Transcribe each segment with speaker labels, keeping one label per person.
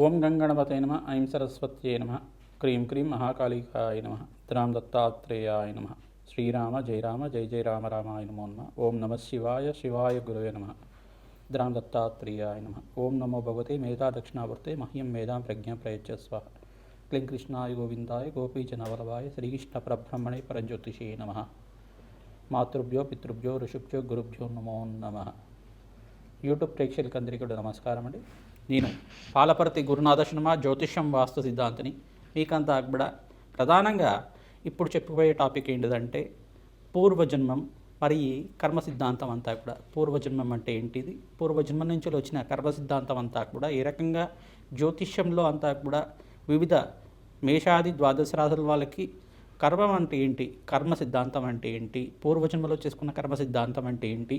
Speaker 1: ఓం గంగణపతే నమ ఐం సరస్వత్యే నమ క్రీం క్రీం మహాకాళికాయ నమ రామ్ దత్తాత్రేయాయ నమ శ్రీరామ జయరామ జయ జయ రామ రామాయ నమో నమ ఓం నమ శివాయ శివాయ గురవే నమ రామ్ దత్తాత్రేయాయ నమ ఓం నమో భగవతే మేధా దక్షిణావర్తే మహ్యం మేధాం ప్రజ్ఞ ప్రయచ్చస్వ క్లీం కృష్ణాయ గోవిందాయ గోపీజనవల్లభాయ శ్రీకృష్ణ పరబ్రహ్మణే పరంజ్యోతిషే నమ మాతృభ్యో పితృభ్యో ఋషుభ్యో గురుభ్యో నమో నమ. యూట్యూబ్ ప్రేక్షకులకు అందరికీ కూడా నమస్కారం అండి నేను పాలపర్తి గురునాథ శర్మ జ్యోతిష్యం వాస్తు సిద్ధాంతిని మీకంతా కూడా ప్రధానంగా ఇప్పుడు చెప్పబోయే టాపిక్ ఏంటిదంటే పూర్వజన్మం మరి కర్మ సిద్ధాంతం అంతా కూడా. పూర్వజన్మం అంటే ఏంటిది? పూర్వజన్మం నుంచి వచ్చిన కర్మ సిద్ధాంతం అంతా కూడా ఏ రకంగా? జ్యోతిష్యంలో అంతా కూడా వివిధ మేషాది ద్వాదశ రాశుల వాళ్ళకి కర్మం అంటే ఏంటి? కర్మ సిద్ధాంతం అంటే ఏంటి? పూర్వజన్మలో చేసుకున్న కర్మ సిద్ధాంతం అంటే ఏంటి?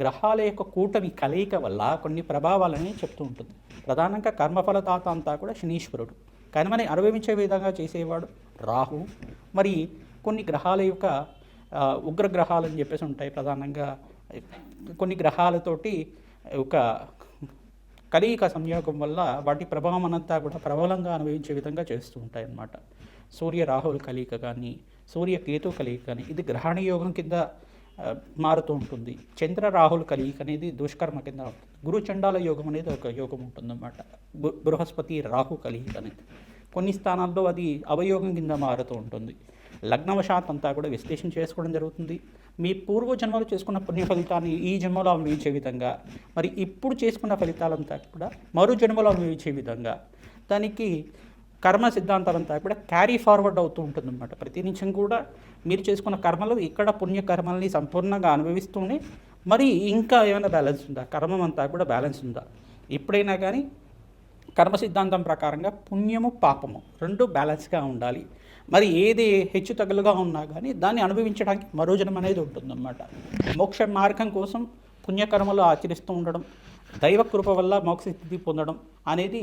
Speaker 1: గ్రహాల యొక్క కూటమి కలయిక వల్ల కొన్ని ప్రభావాలని చెప్తూ ఉంటుంది. ప్రధానంగా కర్మఫలదాత అంతా కూడా శనీశ్వరుడు. కర్మని అనుభవించే విధంగా చేసేవాడు రాహు. మరి కొన్ని గ్రహాల యొక్క ఉగ్రగ్రహాలు ఉగ్ర అని చెప్పేసి ఉంటాయి ప్రధానంగా. కొన్ని గ్రహాలతోటి ఒక కలయిక సంయోగం వల్ల వాటి ప్రభావం అంతా కూడా ప్రబలంగా అనుభవించే విధంగా చేస్తూ ఉంటాయి అన్నమాట సూర్య రాహుల కలయిక కానీ సూర్య కేతు కలయిక కానీ ఇది గ్రహణ యోగం కింద మారుతూ ఉంటుంది. చంద్ర రాహుల కలయిక అనేది దుష్కర్మ కింద ఉంటుంది. గురు చండాల యోగం అనేది ఒక యోగం ఉంటుందన్నమాట. బృహస్పతి రాహు కలయిక అనేది. కొన్ని స్థానాల్లో అది అవయోగం కింద మారుతూ ఉంటుంది. లగ్నవశాత్ అంతా కూడా విశ్లేషణ చేసుకోవడం జరుగుతుంది. మీ పూర్వ జన్మలో చేసుకున్న పుణ్య ఫలితాన్ని ఈ జన్మలో అనుభవించే విధంగా మరి ఇప్పుడు చేసుకున్న ఫలితాలంతా కూడా మరో జన్మలో అనుభవించే విధంగా దానికి కర్మ సిద్ధాంతం అంతా కూడా క్యారీ ఫార్వర్డ్ అవుతూ ఉంటుందన్నమాట. ప్రతి నిమిషం కూడా మీరు చేసుకున్న కర్మలు ఇక్కడ పుణ్యకర్మల్ని సంపూర్ణంగా అనుభవిస్తూనే మరి ఇంకా ఏమైనా బ్యాలెన్స్ ఉందా? కర్మం అంతా కూడా బ్యాలెన్స్ ఉందా? ఎప్పుడైనా కానీ కర్మ సిద్ధాంతం ప్రకారంగా పుణ్యము పాపము రెండు బ్యాలెన్స్గా ఉండాలి. మరి ఏది హెచ్చు తగులుగా ఉన్నా కానీ దాన్ని అనుభవించడానికి మరో అనేది ఉంటుందన్నమాట. మోక్ష మార్గం కోసం పుణ్యకర్మలు ఆచరిస్తూ ఉండడం దైవ కృప వల్ల మోక్ష స్థితి పొందడం అనేది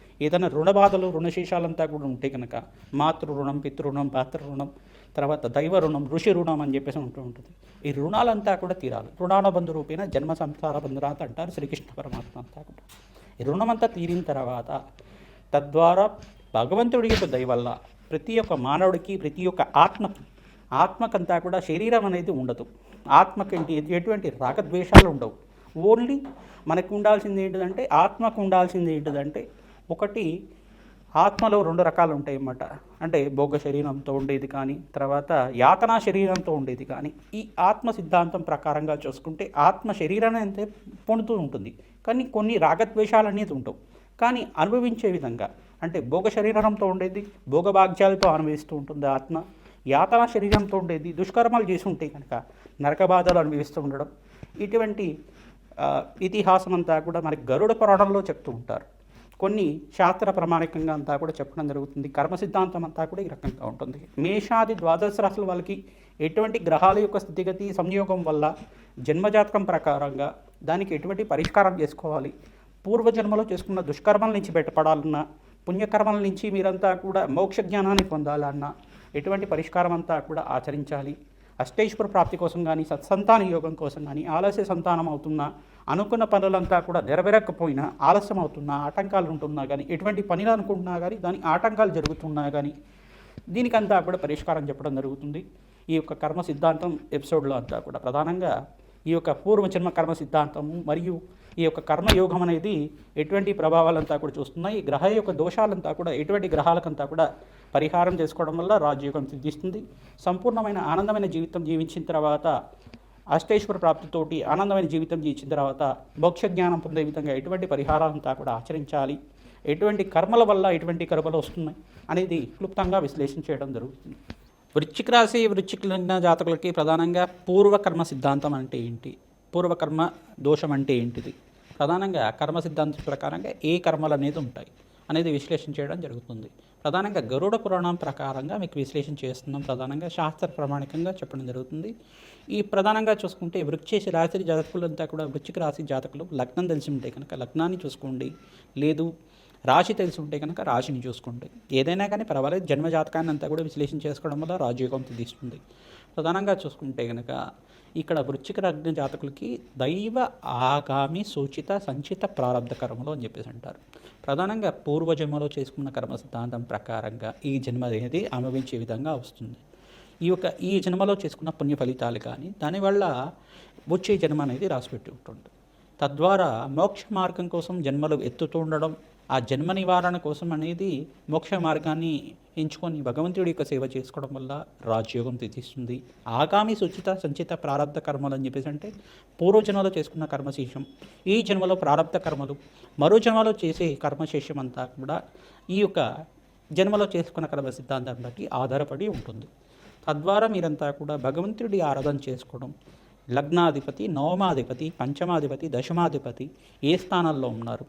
Speaker 1: ఏదైనా రుణ బాధలు రుణశేషాలంతా కూడా ఉంటే కనుక మాతృ రుణం పితృణం పాత్ర రుణం తర్వాత దైవ రుణం ఋషి రుణం అని చెప్పేసి ఉంటూ ఉంటుంది. ఈ రుణాలంతా కూడా తీరాలి. రుణానుబంధు రూపేణ జన్మ సంసార బంధురాత అంటారు శ్రీకృష్ణ పరమాత్మ అంతా కూడా. ఈ రుణమంతా తీరిన తర్వాత తద్వారా భగవంతుడి యొక్క దయవల్ల ప్రతి ఒక్క మానవుడికి ప్రతి ఒక్క ఆత్మ ఆత్మకంతా కూడా శరీరం అనేది ఉండదు. ఆత్మకి ఎటువంటి రాగద్వేషాలు ఉండవు. ఓన్లీ మనకు ఉండాల్సింది ఏంటిదంటే ఆత్మకు ఉండాల్సింది ఏంటిదంటే ఒకటి ఆత్మలో రెండు రకాలు ఉంటాయి అన్నమాట అంటే భోగ శరీరంతో ఉండేది కానీ తర్వాత యాతనా శరీరంతో ఉండేది కానీ ఈ ఆత్మ సిద్ధాంతం ప్రకారంగా చూసుకుంటే ఆత్మ శరీరాన్ని అంతే పొందుతూ ఉంటుంది. కానీ కొన్ని రాగద్వేషాలు అనేది ఉంటావు కానీ అనుభవించే విధంగా అంటే భోగ శరీరంతో ఉండేది భోగభాగ్యాలతో అనుభవిస్తూ ఉంటుంది ఆత్మ యాతనా శరీరంతో ఉండేది దుష్కర్మాలు చేసి ఉంటే కనుక నరక బాధలు అనుభవిస్తూ ఉండడం. ఇటువంటి ఇతిహాసం అంతా కూడా మనకి గరుడ పురాణంలో చెప్తూ ఉంటారు. కొన్ని శాస్త్ర ప్రామాణికంగా అంతా కూడా చెప్పడం జరుగుతుంది. కర్మ సిద్ధాంతం అంతా కూడా ఈ రకంగా ఉంటుంది. మేషాది ద్వాదశ రాశుల వాళ్ళకి ఎటువంటి గ్రహాల యొక్క స్థితిగతి సంయోగం వల్ల జన్మజాతకం ప్రకారంగా దానికి ఎటువంటి పరిష్కారం చేసుకోవాలి? పూర్వజన్మలో చేసుకున్న దుష్కర్మల నుంచి బయటపడాలన్నా పుణ్యకర్మల నుంచి మీరంతా కూడా మోక్ష జ్ఞానాన్ని పొందాలన్నా ఎటువంటి పరిష్కారం అంతా కూడా ఆచరించాలి. అష్టేశ్వర ప్రాప్తి కోసం కానీ సత్సంతాన యోగం కోసం కానీ ఆలస్య సంతానం అవుతున్నా అనుకున్న పనులంతా కూడా నెరవేరకపోయినా ఆలస్యం అవుతున్నా ఆటంకాలు ఉంటున్నా కానీ ఎటువంటి పనిలు అనుకుంటున్నా కానీ దాని ఆటంకాలు జరుగుతున్నా కానీ దీనికంతా కూడా పరిష్కారం చెప్పడం జరుగుతుంది. ఈ యొక్క కర్మ సిద్ధాంతం ఎపిసోడ్లో అంతా కూడా ప్రధానంగా ఈ యొక్క పూర్వజన్మ కర్మ సిద్ధాంతము మరియు ఈ యొక్క కర్మయోగం అనేది ఎటువంటి ప్రభావాలంతా కూడా చూస్తున్నాయి. ఈ గ్రహ యొక్క దోషాలంతా కూడా ఎటువంటి గ్రహాలకంతా కూడా పరిహారం చేసుకోవడం వల్ల రాజయోగం సిద్ధిస్తుంది. సంపూర్ణమైన ఆనందమైన జీవితం జీవించిన తర్వాత అష్టేశ్వర ప్రాప్తితోటి ఆనందమైన జీవితం జీవించిన తర్వాత మోక్ష జ్ఞానం పొందే విధంగా ఎటువంటి పరిహారాలంతా కూడా ఆచరించాలి. ఎటువంటి కర్మల వల్ల ఎటువంటి కర్మలు వస్తున్నాయి అనేది క్లుప్తంగా విశ్లేషణ చేయడం జరుగుతుంది. వృశ్చిక రాశి వృశ్చిక జాతకులకి ప్రధానంగా పూర్వకర్మ సిద్ధాంతం అంటే ఏంటి? పూర్వకర్మ దోషం అంటే ఏంటిది? ప్రధానంగా కర్మ సిద్ధాంతం ప్రకారంగా ఏ కర్మలు అనేది ఉంటాయి అనేది విశ్లేషణ చేయడం జరుగుతుంది. ప్రధానంగా గరుడ పురాణం ప్రకారంగా మీకు విశ్లేషణ చేస్తున్నాం. ప్రధానంగా శాస్త్ర ప్రామాణికంగా చెప్పడం జరుగుతుంది. ఈ ప్రధానంగా చూసుకుంటే వృక్షేసి రాశి జాతకులంతా కూడా వృశ్చిక రాశి జాతకులు లగ్నం తెలిసి ఉంటే కనుక లగ్నాన్ని చూసుకోండి. లేదు రాశి తెలిసి ఉంటే కనుక రాశిని చూసుకోండి. ఏదైనా కానీ పర్వాలేదు జన్మ జాతకాన్ని అంతా కూడా విశ్లేషణ చేసుకోవడం వల్ల రాజయోగం తీస్తుంది ప్రధానంగా చూసుకుంటే కనుక ఇక్కడ వృచ్చిక లగ్న జాతకులకి దైవ ఆగామి సూచిత సంచిత ప్రారంభ కర్మలు అని చెప్పేసి అంటారు. ప్రధానంగా పూర్వజన్మలో చేసుకున్న కర్మ సిద్ధాంతం ప్రకారంగా ఈ జన్మ అనేది అనుభవించే విధంగా వస్తుంది. ఈ యొక్క ఈ జన్మలో చేసుకున్న పుణ్య ఫలితాలు కానీ దానివల్ల వచ్చే జన్మ అనేది రాసిపెట్టి ఉంటుంది తద్వారా మోక్ష మార్గం కోసం జన్మలు ఎత్తుతూ ఉండడం ఆ జన్మ నివారణ కోసం అనేది మోక్ష మార్గాన్ని ఎంచుకొని భగవంతుడి యొక్క సేవ చేసుకోవడం వల్ల రాజయోగం తెచ్చిస్తుంది. ఆగామి సుచిత సంచిత ప్రారంధ కర్మలు అని చెప్పేసి అంటే పూర్వజన్మలో చేసుకున్న కర్మశేషం ఈ జన్మలో ప్రారంధ కర్మలు మరో జన్మలో చేసే కర్మశేషం అంతా కూడా ఈ యొక్క జన్మలో చేసుకున్న కర్మ సిద్ధాంతం బట్టి ఆధారపడి ఉంటుంది. తద్వారా మీరంతా కూడా భగవంతుడి ఆరాధన చేసుకోవడం లగ్నాధిపతి నవమాధిపతి పంచమాధిపతి దశమాధిపతి ఏ స్థానాల్లో ఉన్నారు?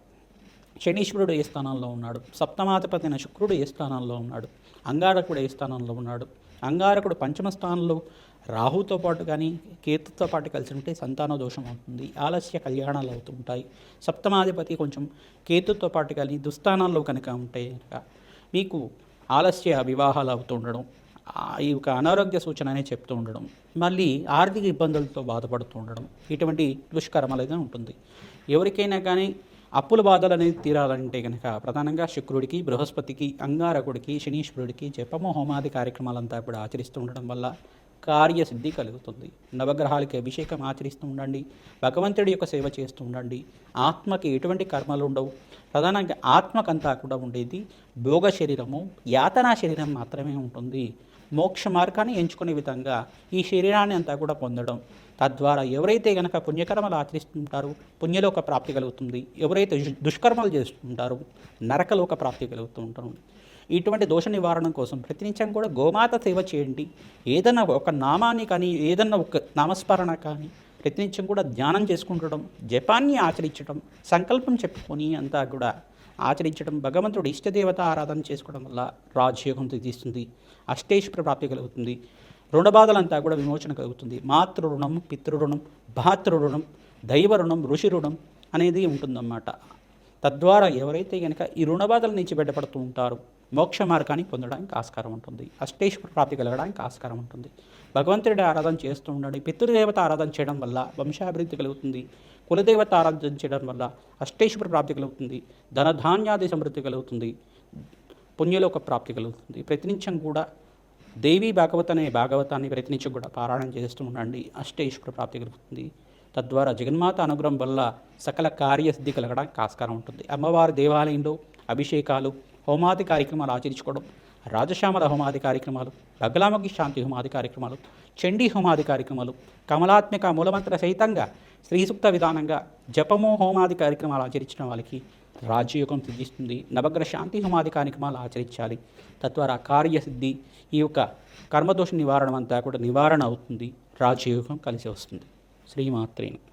Speaker 1: శనీశ్వరుడు ఏ స్థానంలో ఉన్నాడు? సప్తమాధిపతి అయిన శుక్రుడు ఏ స్థానంలో ఉన్నాడు? అంగారకుడు ఏ స్థానంలో ఉన్నాడు? అంగారకుడు పంచమ స్థానంలో రాహుతో పాటు కానీ కేతుతో పాటు కలిసి ఉంటే సంతాన దోషం అవుతుంది ఆలస్య కళ్యాణాలు అవుతుంటాయి సప్తమాధిపతి కొంచెం కేతుతో పాటు కానీ దుస్థానాల్లో కనుక ఉంటే కనుక మీకు ఆలస్య వివాహాలు అవుతూ ఉండడం ఈ యొక్క అనారోగ్య సూచన అనేది చెప్తూ ఉండడం మళ్ళీ ఆర్థిక ఇబ్బందులతో బాధపడుతూ ఉండడం ఇటువంటి దుష్కరమలుగా ఉంటుంది. ఎవరికైనా కానీ అప్పుల బాధలు అనేది తీరాలంటే కనుక ప్రధానంగా శుక్రుడికి బృహస్పతికి అంగారకుడికి శనీశ్వరుడికి జపము హోమాది కార్యక్రమాలంతా కూడా ఆచరిస్తూ ఉండడం వల్ల కార్యసిద్ధి కలుగుతుంది. నవగ్రహాలకి అభిషేకం ఆచరిస్తూ ఉండండి. భగవంతుడి యొక్క సేవ చేస్తూ ఉండండి. ఆత్మకి ఎటువంటి కర్మలు ఉండవు. ప్రధానంగా ఆత్మకంతా కూడా ఉండేది భోగ శరీరము యాతనా శరీరం మాత్రమే ఉంటుంది. మోక్ష మార్గాన్ని ఎంచుకునే విధంగా ఈ శరీరాన్ని అంతా కూడా పొందడం. తద్వారా ఎవరైతే గనక పుణ్యకర్మలు ఆచరిస్తుంటారో పుణ్యలోక ప్రాప్తి కలుగుతుంది. ఎవరైతే దుష్- దుష్కర్మలు చేస్తుంటారో నరకలోక ప్రాప్తి కలుగుతూ ఉంటారు ఇటువంటి దోష నివారణ కోసం ప్రతినిత్యం కూడా గోమాత సేవ చేయండి. ఏదైనా ఒక నామాన్ని కానీ ఏదన్నా ఒక నామస్మరణ కానీ ప్రతినిత్యం కూడా ధ్యానం చేసుకుంటడం జపాన్ని ఆచరించడం సంకల్పం చెప్పుకొని అంతా కూడా ఆచరించడం భగవంతుడు ఇష్టదేవత ఆరాధన చేసుకోవడం వల్ల రాజయోగం తీస్తుంది అష్టేశ్వర ప్రాప్తి కలుగుతుంది రుణబాధలంతా కూడా విమోచన కలుగుతుంది. మాతృ రుణం పితృ రుణం దైవ రుణం ఋషి రుణం అనేది ఉంటుందన్నమాట. తద్వారా ఎవరైతే కనుక ఈ రుణబాధల నుంచి బయటపడుతూ ఉంటారో మోక్ష మార్గాన్ని పొందడానికి ఆస్కారం ఉంటుంది. అష్టేశ్వర ప్రాప్తి కలగడానికి ఆస్కారం ఉంటుంది. భగవంతుడి ఆరాధన చేస్తూ ఉండండి. పితృదేవత ఆరాధన చేయడం వల్ల వంశాభివృద్ధి కలుగుతుంది. కులదేవత ఆరాధన చేయడం వల్ల అష్టేశ్వర ప్రాప్తి కలుగుతుంది. ధనధాన్యాది సమృద్ధి కలుగుతుంది. పుణ్యలోక ప్రాప్తి కలుగుతుంది. ప్రతినిత్యం కూడా దేవి భాగవత అనే భాగవతాన్ని ప్రతినిత్యం కూడా పారాయణం చేస్తూ ఉండండి. అష్టేశ్వర ప్రాప్తి కలుగుతుంది. తద్వారా జగన్మాత అనుగ్రహం వల్ల సకల కార్యసిద్ధి కలగడానికి ఆస్కారం ఉంటుంది. అమ్మవారి దేవాలయంలో అభిషేకాలు హోమాది కార్యక్రమాలు ఆచరించుకోవడం రాజశ్యామల హోమాది కార్యక్రమాలు బగలాముఖి శాంతి హోమాది కార్యక్రమాలు చండీ హోమాది కార్యక్రమాలు కమలాత్మిక మూలమంత్ర సహితంగా శ్రీసూక్త విధానంగా జపము హోమాది కార్యక్రమాలు ఆచరించిన వాళ్ళకి రాజయోగం సిద్ధిస్తుంది. నవగ్రహ శాంతి హోమాది కార్యక్రమాలు ఆచరించాలి. తద్వారా కార్యసిద్ధి ఈ యొక్క కర్మదోష నివారణ అంతా కూడా నివారణ అవుతుంది. రాజయోగం కలిసి వస్తుంది. శ్రీమాత్రేను.